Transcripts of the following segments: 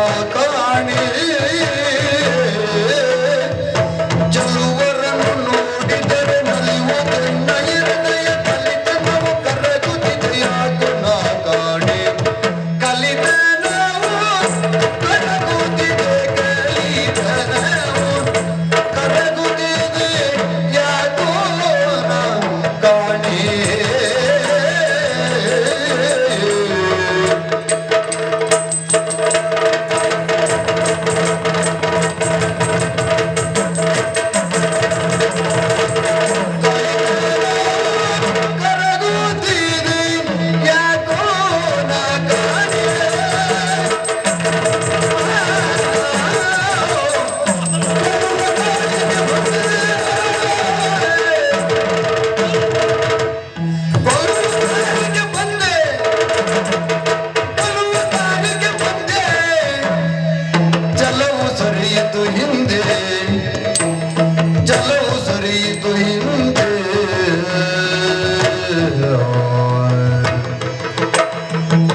Oh. चलो सरी तुहिंद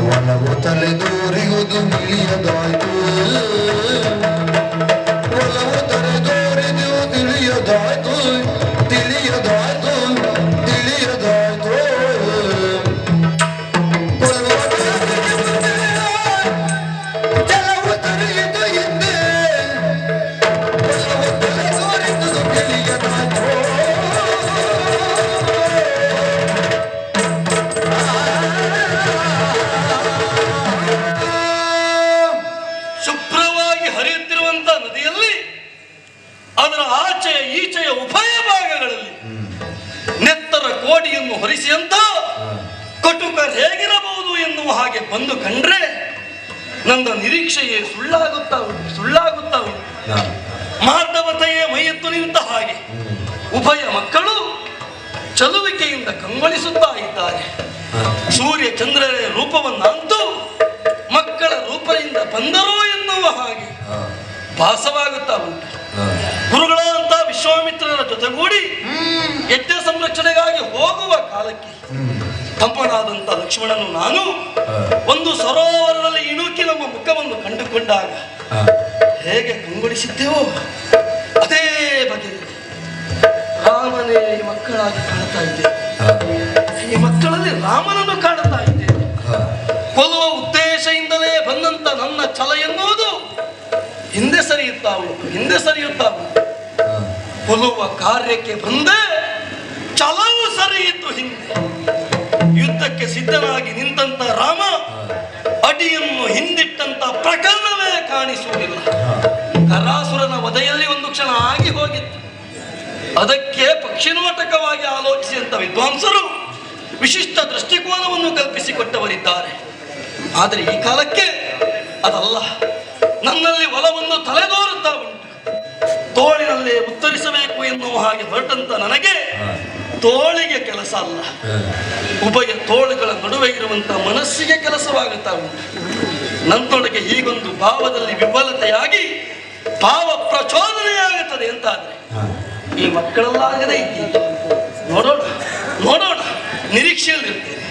वनवतल दूरी उदु मिलिय दायतु ಹಾಗೆ ಬಂದು ಕಂಡ್ರೆ ನಂದ ನಿರೀಕ್ಷೆಯೇ ಸುಳ್ಳಾಗುತ್ತಾ ಉಂಟು ಸುಳ್ಳಾಗುತ್ತಾ ಉಂಟು. ಮಾರ್ಧವತೆಯೇ ಮೈಯೆತ್ತು ನಿಂತ ಹಾಗೆ ಉಭಯ ಮಕ್ಕಳು ಚಲುವಿಕೆಯಿಂದ ಕಂಗೊಳಿಸುತ್ತಾ ಇದ್ದಾರೆ. ಸೂರ್ಯ ಚಂದ್ರರ ರೂಪವನ್ನಂತೂ ಮಕ್ಕಳ ರೂಪದಿಂದ ಬಂದರೋ ಎನ್ನುವ ಹಾಗೆ ಭಾಸವಾಗುತ್ತಾ ಉಂಟು. ಗುರುಗಳಂತ ವಿಶ್ವಾಮಿತ್ರರ ಜೊತೆಗೂಡಿ ಯಜ್ಞ ಸಂರಕ್ಷಣೆಗಾಗಿ ಹೋಗುವ ಕಾಲಕ್ಕೆ ಕಂಪನಾದಂತ ಲಕ್ಷ್ಮಣನು ನಾನು ಒಂದು ಸರೋವರದಲ್ಲಿ ಇಣುಕಿ ನಮ್ಮ ಮುಖವನ್ನು ಕಂಡುಕೊಂಡಾಗ ಹೇಗೆ ಕಂಗೊಳಿಸಿದ್ದೆವೋ ಅದೇ ಬಗೆಯಲ್ಲಿ ರಾಮನೇ ಈ ಮಕ್ಕಳಾಗಿ ಕಾಣ್ತಾ ಇದ್ದೆ. ಈ ಮಕ್ಕಳಲ್ಲಿ ರಾಮನನ್ನು ಕಾಣ್ತಾ ಇದ್ದೇವೆ ಕೊಲ್ಲುವ ಉದ್ದೇಶದಿಂದಲೇ ಬಂದಂತ ನನ್ನ ಛಲ ಎನ್ನುವುದು ಹಿಂದೆ ಸರಿಯುತ್ತಾ ಉಂಟು ಹಿಂದೆ ಸರಿಯುತ್ತಾ ಉಂಟು. ಕೊಲ್ಲುವ ಕಾರ್ಯಕ್ಕೆ ಬಂದೆ ಛಲವು ಸರಿಯಿತು ಹಿಂದೆ. ಯುದ್ಧಕ್ಕೆ ಸಿದ್ಧನಾಗಿ ನಿಂತಂತ ರಾಮ ಅಡಿಯನ್ನು ಹಿಂದಿಟ್ಟಂತ ಪ್ರಕರಣವೇ ಕಾಣಿಸುವುದಿಲ್ಲ. ಕರಾಸುರನ ವಧೆಯಲ್ಲಿ ಒಂದು ಕ್ಷಣ ಆಗಿ ಹೋಗಿತ್ತು. ಅದಕ್ಕೆ ಪಕ್ಷಿನೋಟಕವಾಗಿ ಆಲೋಚಿಸಿದಂತ ವಿದ್ವಾಂಸರು ವಿಶಿಷ್ಟ ದೃಷ್ಟಿಕೋನವನ್ನು ಕಲ್ಪಿಸಿಕೊಟ್ಟವರಿದ್ದಾರೆ. ಆದರೆ ಈ ಕಾಲಕ್ಕೆ ಅದಲ್ಲ. ನನ್ನಲ್ಲಿ ಒಲವನ್ನು ತಲೆದೋರುತ್ತಾ ಉಂಟು. ತೋಳಿನಲ್ಲಿ ಉತ್ತರಿಸಬೇಕು ಎನ್ನುವ ಹಾಗೆ ಹೊರಟಂತ ನನಗೆ ತೋಳಿಗೆ ಕೆಲಸ ಅಲ್ಲ. ಉಭಯ ತೋಳುಗಳ ನಡುವೆ ಇರುವಂತ ಮನಸ್ಸಿಗೆ ಕೆಲಸವಾಗುತ್ತಾ ಉಂಟು. ನಂತೊಳಗೆ ಹೀಗೊಂದು ಭಾವದಲ್ಲಿ ವಿಫಲತೆಯಾಗಿ ಭಾವ ಪ್ರಚೋದನೆಯಾಗುತ್ತದೆ ಅಂತಾದ್ರೆ ಈ ಮಕ್ಕಳಲ್ಲಾಗದೇ ಇದ್ದೀವಿ. ನೋಡೋಣ ನೋಡೋಣ. ನಿರೀಕ್ಷೆಯಲ್ಲಿರ್ತೇನೆ.